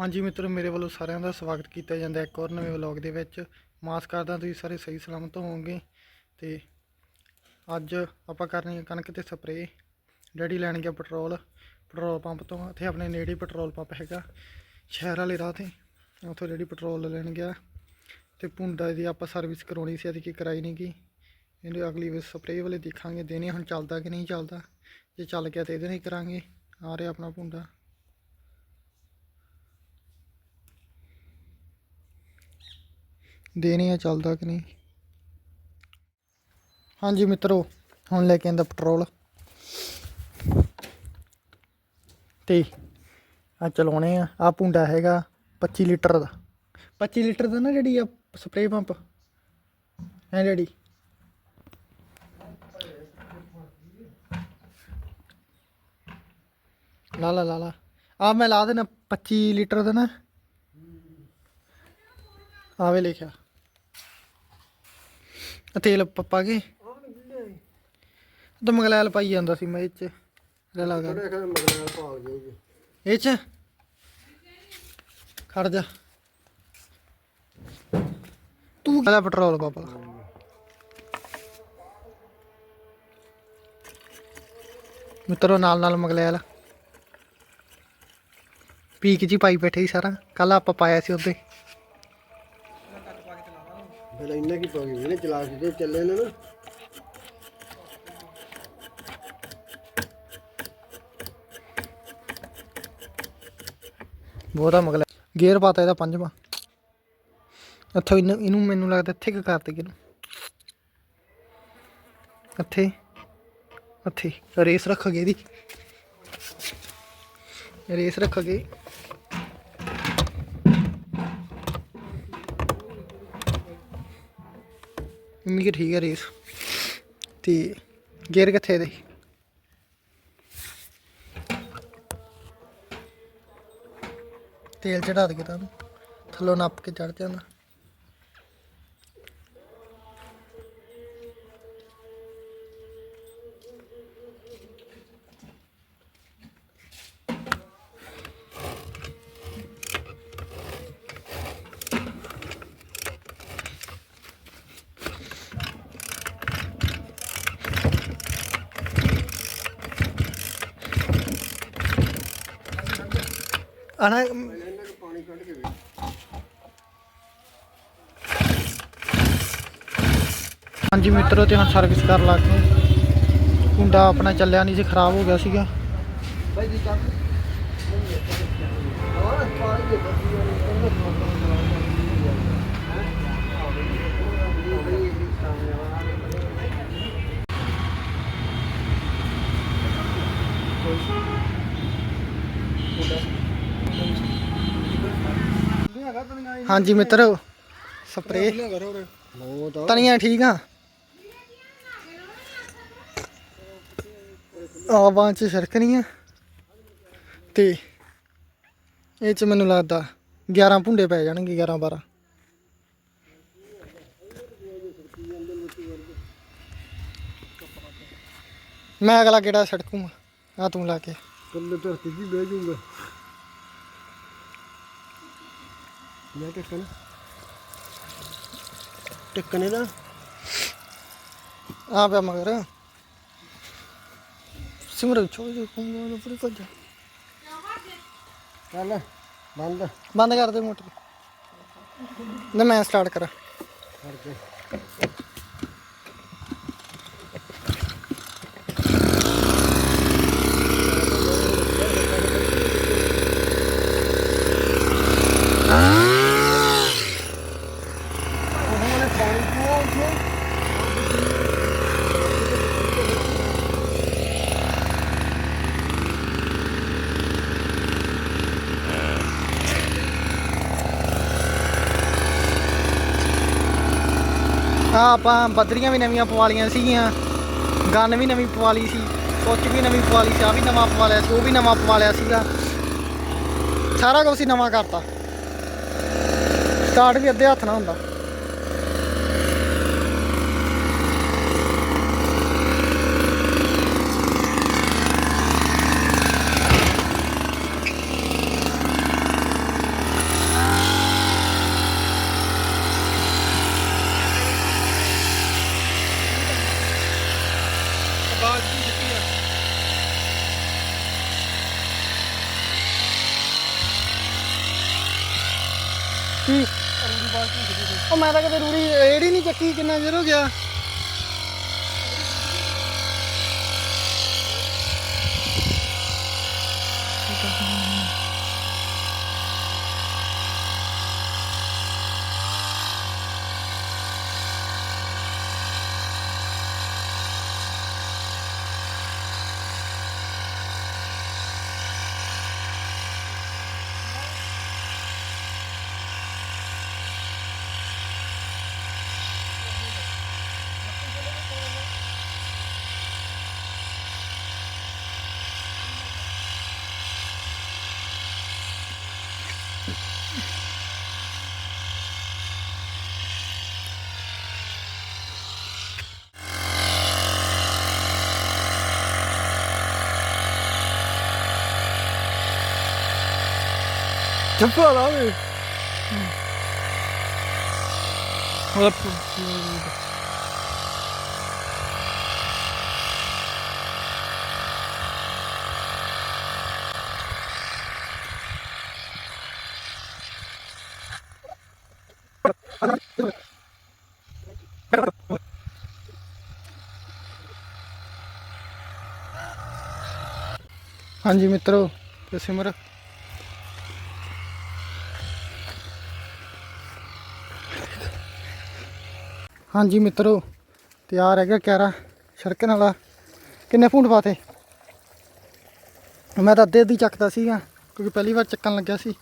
ਹਾਂਜੀ ਮਿੱਤਰੋ, ਮੇਰੇ ਵੱਲੋਂ ਸਾਰਿਆਂ ਦਾ ਸਵਾਗਤ ਕੀਤਾ ਜਾਂਦਾ ਇੱਕ ਹੋਰ ਨਵੇਂ ਵਲੌਗ ਦੇ ਵਿੱਚ। ਮਾਸ ਕਰਦਾ ਤੁਸੀਂ ਸਾਰੇ ਸਹੀ ਸਲਾਮਤ ਹੋਵੋਗੇ। ਤੇ ਅੱਜ ਆਪਾਂ ਕਰਨੀ ਹੈ ਕਣਕ ਤੇ ਸਪਰੇਅ। ਡੈਡੀ ਲੈਣ ਗਿਆ ਪੈਟਰੋਲ। ਪੈਟਰੋਲ ਪੰਪ ਤੋਂ ਇੱਥੇ ਆਪਣੇ ਨੇੜੇ ਪੈਟਰੋਲ ਪੰਪ ਹੈਗਾ। ਸ਼ਹਿਰ ਵਾਲੇ ਰਾਹ ਤੇ। ਉੱਥੋਂ ਡੈਡੀ ਪੈਟਰੋਲ ਲੈਣ ਗਿਆ। ਤੇ ਪੁੰਡਾ ਦੀ ਆਪਾਂ ਸਰਵਿਸ ਕਰਾਉਣੀ ਸੀ ਅਸੀਂ ਕਰਾਈ ਨਹੀਂ ਗਈ। ਇਹਨੂੰ ਅਗਲੀ ਵਾਰ ਸਪਰੇਅ ਵਾਲੇ ਦੇਖਾਂਗੇ, ਦੇਣੇ ਹੁਣ ਚੱਲਦਾ ਕਿ ਨਹੀਂ ਚੱਲਦਾ। ਜੇ ਚੱਲ ਗਿਆ ਤੇ ਇਹਦੇ ਨਾਲ ਹੀ ਕਰਾਂਗੇ। ਆ ਰਿਹਾ ਆਪਣਾ ਪੁੰਡਾ ਦੇਣੀ ਆ, ਚੱਲਦਾ ਕਿ ਨਹੀਂ? ਹਾਂਜੀ ਮਿੱਤਰੋ, ਹੁਣ ਲੈ ਕੇ ਆਂਦਾ ਪੈਟਰੋਲ। ਤੇ ਆ ਚਲਾਉਣੇ ਆ ਆ ਪੁੰਡਾ ਹੈਗਾ 25 ਲੀਟਰ ਦਾ। 25 ਲੀਟਰ ਦਾ ਨਾ ਜਿਹੜੀ ਆ ਸਪਰੇਅ ਪੰਪ? ਹੈ ਜਿਹੜੀ ਲਾ ਲਾ ਲਾ ਲਾ। ਆ ਮੈਂ ਲਾ ਦੇਣਾ 25 ਲੀਟਰ ਦਾ ਨਾ। ਆਵੇ ਲਿਖਿਆ। ਆ ਤੇਲ ਪ- ਪਾ ਕੇ। ਤਾਂ ਮਗਲੈਲ ਪਾਈ ਜਾਂਦਾ ਸੀ ਮੈਂ ਇਹ ਚ। ਲੈ ਲਾ ਕਰ। ਇਹ ਚ? ਖੜ ਜਾ। ਤੂੰ ਲੈ ਪੈਟਰੋਲ ਪਾਪਾ ਮਿੱਤਰੋ, ਨਾਲ ਨਾਲ ਮਗਲੈਲ ਪੀਕ ਜੀ ਪਾਈ ਬੈਠੇ ਸੀ ਸਾਰਾ। ਕੱਲ ਆਪਾਂ ਪਾਇਆ ਸੀ ਉਹਦੇ। ਫਿਰ ਇੰਨਾ ਕੀ ਪਾ ਇਹਨੇ ਚਲਾ ਕੇ ਚੱਲੇ ਨੇ ਨਾ। ਬਹੁਤਾ ਮਗਲਾ ਗੇਅਰ ਪਾਤਾ ਇਹਦਾ ਪੰਜਵਾਂ। ਇੱਥੋਂ ਇਹਨੂੰ ਇਹਨੂੰ ਮੈਨੂੰ ਲੱਗਦਾ ਇੱਥੇ ਕਿ ਕਰਤੇ ਇਹਨੂੰ। ਇੱਥੇ। ਇੱਥੇ। ਰੇਸ ਰੱਖਾਂਗੇ ਇਹਦੀ। ਰੇਸ ਰੱਖਾਂਗੇ ਇੰਨੀ ਕਿ ਠੀਕ ਹੈ ਰੇਸ। ਤੇ ਗੇਅਰ ਕਿੱਥੇ ਦੇ ਤੇਲ ਚੜਾ ਦੇ ਤੁਹਾਨੂੰ ਥੱਲੋਂ ਨੱਪ ਕੇ ਚੜ ਜਾਂਦਾ। ਆਣਾ ਇਹਨਾਂ ਨੂੰ ਪਾਣੀ ਕੱਢ ਕੇ ਵੇਖ ਹਾਂਜੀ ਮਿੱਤਰੋ ਤੇ ਹੁਣ ਸਰਵਿਸ ਕਰ ਲੱਗ ਗਏ ਕੁੰਡਾ ਆਪਣਾ ਚੱਲਿਆ ਨਹੀਂ ਸੀ ਖਰਾਬ ਹੋ ਗਿਆ ਸੀਗਾ ਬਾਈ ਦੀ ਚੱਕ ਹੋਰ ਪਾਣੀ ਦੇ ਹਾਂਜੀ ਮਿੱਤਰੋ ਸਪਰੇ ਤਣੀਆਂ ਠੀਕ ਆ? ਆਵਾਂ ਚ ਛੜਕਣੀਆਂ ਤੇ ਇਹ ਚ ਮੈਨੂੰ ਲੱਗਦਾ 11 ਭੁੰਡੇ ਪੈ ਜਾਣਗੇ 11 12 ਮੈਂ ਅਗਲਾ ਕਿਹੜਾ ਛੜਕੂਗਾ ਆ ਤੂੰ ਲਾ ਕੇ। ਕੱਲੇ ਧਰਤੀ ਜੀ ਬਹਿ ਜਾਊਗਾ। ਮੈਂ ਟਿਕਣ ਟਿਕਣੇ ਦਾ? ਆ ਪਿਆ ਮਗਰ। ਸਿਮਰ ਛੋੜ ਦੇ ਕੋਲ ਪੂਰੀ ਕੁਝ ਚੱਲ ਬੰਦ। ਬੰਦ ਕਰ ਦੇ ਮੋਟਰ। ਨਾ ਮੈਂ ਸਟਾਰਟ ਕਰਾਂ। ਕਰਕੇ। ਆ ਆਪਾਂ ਬੱਦਰੀਆਂ ਵੀ ਨਵੀਆਂ ਪਵਾ ਲਈਆਂ ਸੀਗੀਆਂ, ਗਨ ਵੀ ਨਵੀਂ ਪਵਾ ਲਈ ਸੀ ਸੁੱਚ ਵੀ ਨਵੀਂ ਪਵਾ ਲਈ ਸੀ ਆ ਵੀ ਨਵਾਂ ਪਵਾ ਲਿਆ ਸੀ, ਉਹ ਵੀ ਨਵਾਂ ਪਵਾ ਲਿਆ ਸੀਗਾ। ਸਾਰਾ ਕੁਝ ਹੀ ਨਵਾਂ ਕਰਤਾ। ਸਟਾਰਟ ਵੀ ਅੱਧੇ ਹੱਥ ਨਾਲ ਹੁੰਦਾ ਕੀ ਉਹ ਮੈਂ ਤਾਂ ਕਦੇ ਰੂੜੀ ਰੇੜੀ ਨਹੀਂ ਚੱਕੀ ਕਿੰਨਾ ਚਿਰ ਹੋ ਗਿਆ। ਲਾ ਵੇ ਉਹਦਾ ਹਾਂਜੀ ਮਿੱਤਰੋ ਤੇ ਸਿਮਰ ਹਾਂਜੀ ਮਿੱਤਰੋ ਤਿਆਰ ਹੈਗਾ ਕਿਆਰਾ ਛੜਕਣ ਵਾਲਾ। ਕਿੰਨੇ ਫੁੰਡ ਪਾਤੇ? ਮੈਂ ਤਾਂ ਅੱਧੇ ਅੱਧੀ ਚੱਕਦਾ ਸੀਗਾ ਕਿਉਂਕਿ ਪਹਿਲੀ ਵਾਰ ਚੱਕਣ ਲੱਗਿਆ ਸੀ।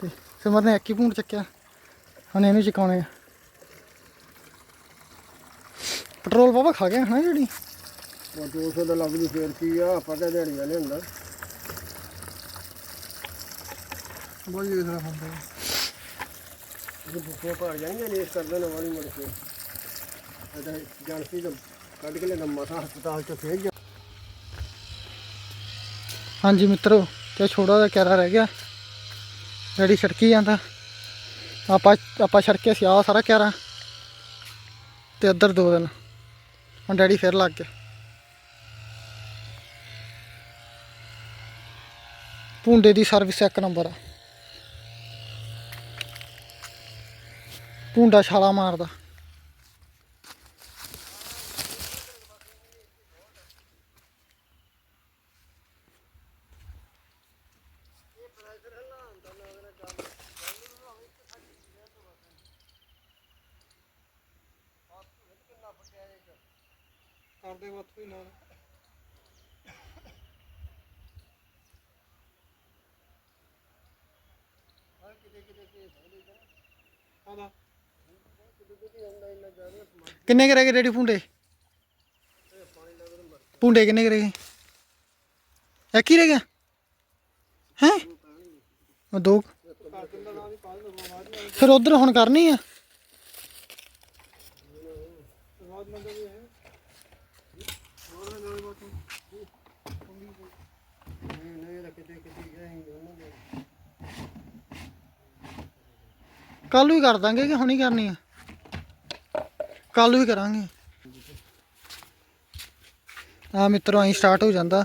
ਤੇ ਸਿਮਰ ਨੇ ਇੱਕ ਹੀ ਫੁੰਡ ਚੱਕਿਆ ਹੁਣ ਇਹਨੂੰ ਚਕਾਉਣੇ ਆ। ਪੈਟਰੋਲ ਬਾਬਾ ਖਾ ਗਿਆ ਹਨਾ ਜਿਹੜੀ? ਉਹ 200 ਦਾ ਲੱਗ ਫੇਰ ਕੀ ਆ ਆਪਾਂ ਤਾਂ ਦਿਹਾੜੀ ਵਾਲੇ ਹੁੰਦਾ? ਬਹੁਤ ਜ਼ਿਆਦਾ ਹੁੰਦਾ। ਇਹ ਬੁੱਕੇ ਭਾਰ ਜਾਣਗੇ ਰੇਸ ਕਰਦੇ ਨੇ ਵਾਲੀ ਮੁੜ ਕੇ। ਇਹਦਾ ਦਾ ਕੱਢ ਕੇ ਲੈਣਾ ਮਸਾ ਹਸਪਤਾਲ ਚ ਫੇਰ ਜਾ। ਹਾਂਜੀ ਮਿੱਤਰੋ, ਤੇ ਛੋੜਾ ਜਿਹਾ ਕਿਆਰਾ ਰਹਿ ਗਿਆ। ਜਿਹੜੀ ਛੜਕੀ ਜਾਂਦਾ। ਆਪਾਂ ਆਪਾਂ ਛੜਕੇ ਸੀ ਆ ਸਾਰਾ ਕਿਆਰਾ। ਤੇ ਇੱਧਰ ਦੋ ਦਿਨ। ਹੁਣ ਡੈਡੀ ਫਿਰ ਲੱਗ ਗਿਆ। ਪੁੰਡੇ ਦੀ ਸਰਵਿਸ ਇੱਕ ਨੰਬਰ ਆ। ਪੁੰਡਾ ਛਾਲਾ ਮਾਰਦਾ। ਕਰਦੇ ਵੱਤ ਵੀ ਨਾਲ। ਕਿੰਨੇ ਕੁ ਰਹਿ ਗਏ ਡੈਡੀ ਪੁੰਡੇ ਪੁੰਡੇ ਕਿੰਨੇ ਕੁ ਰਹਿ ਗਏ? ਇੱਕ ਹੀ ਰਹਿ ਗਿਆ? ਹੈ? ਉਹ ਦੋ ਕੁ। ਫਿਰ ਉਧਰ ਹੁਣ ਕਰਨੀ ਆ ਨਹੀਂ ਤਾਂ ਕਿਤੇ ਕਿਤੇ ਗਏ ਸੀ ਉਹਨਾਂ ਦੇ ਕੱਲ ਵੀ ਕਰ ਦਾਂਗੇ ਕਿ ਹੁਣੀ ਕਰਨੀ ਆ? ਕੱਲ ਵੀ ਕਰਾਂਗੇ। ਆ ਮਿੱਤਰੋ ਅਸੀਂ ਸਟਾਰਟ ਹੋ ਜਾਂਦਾ।